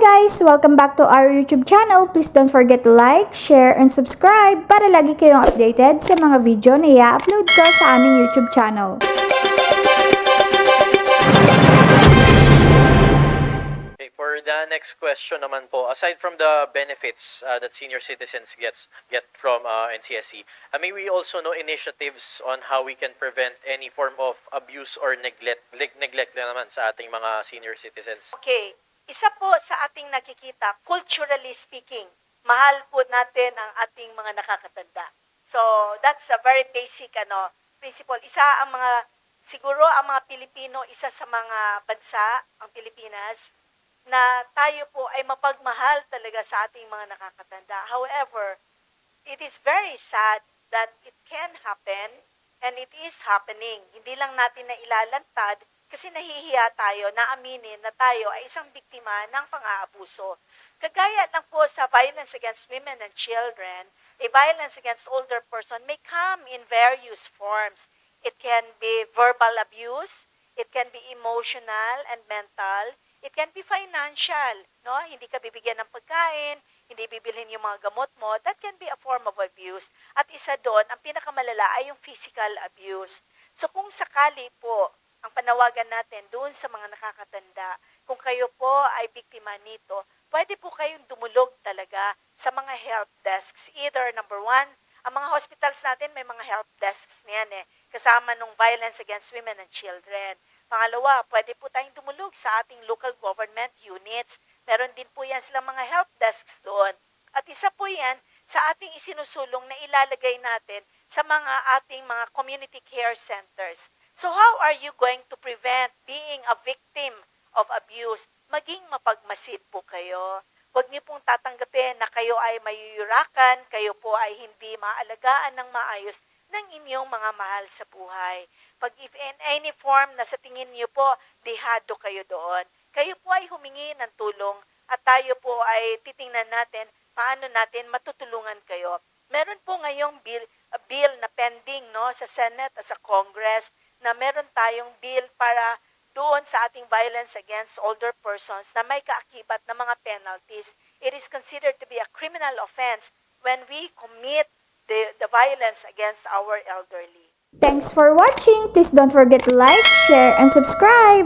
guys! Welcome back to our YouTube channel. Please don't forget to like, share, and subscribe para lagi kayong updated sa mga video na i-upload ko sa aming YouTube channel. Okay, for the next question naman po, aside from the benefits uh, that senior citizens gets get from uh, NCSC, uh, may we also know initiatives on how we can prevent any form of abuse or neglect neg- neglect na naman sa ating mga senior citizens? Okay, isa po sa ating nakikita, culturally speaking, mahal po natin ang ating mga nakakatanda. So, that's a very basic ano, principle. Isa ang mga, siguro ang mga Pilipino, isa sa mga bansa, ang Pilipinas, na tayo po ay mapagmahal talaga sa ating mga nakakatanda. However, it is very sad that it can happen and it is happening. Hindi lang natin na ilalantad kasi nahihiya tayo na aminin na tayo ay isang biktima ng pang-aabuso. Kagaya lang po sa violence against women and children, a violence against older person may come in various forms. It can be verbal abuse, it can be emotional and mental, it can be financial, no? Hindi ka bibigyan ng pagkain, hindi bibilhin yung mga gamot mo, that can be a form of abuse. At isa doon, ang pinakamalala ay yung physical abuse. So kung sakali po, ang panawagan natin doon sa mga nakakatanda, kung kayo po ay biktima nito, pwede po kayong dumulog talaga sa mga help desks. Either number one, ang mga hospitals natin may mga help desks niyan eh, kasama nung violence against women and children. Pangalawa, pwede po tayong dumulog sa ating local government units. Meron din po yan silang mga help desks doon. At isa po yan sa ating isinusulong na ilalagay natin sa mga ating mga community care centers. So how are you going to prevent being a victim of abuse? Maging mapagmasid po kayo. Huwag niyo pong tatanggapin na kayo ay mayuyurakan, kayo po ay hindi maalagaan ng maayos ng inyong mga mahal sa buhay. Pag if in any form na sa tingin niyo po, dehado kayo doon, kayo po ay humingi ng tulong at tayo po ay titingnan natin paano natin matutulungan kayo. Meron po ngayong bill, a bill na pending no, sa Senate at sa Congress na meron tayong bill para doon sa ating violence against older persons na may kaakibat na mga penalties. It is considered to be a criminal offense when we commit the, the violence against our elderly. Thanks for watching! Please don't forget to like, share, and subscribe!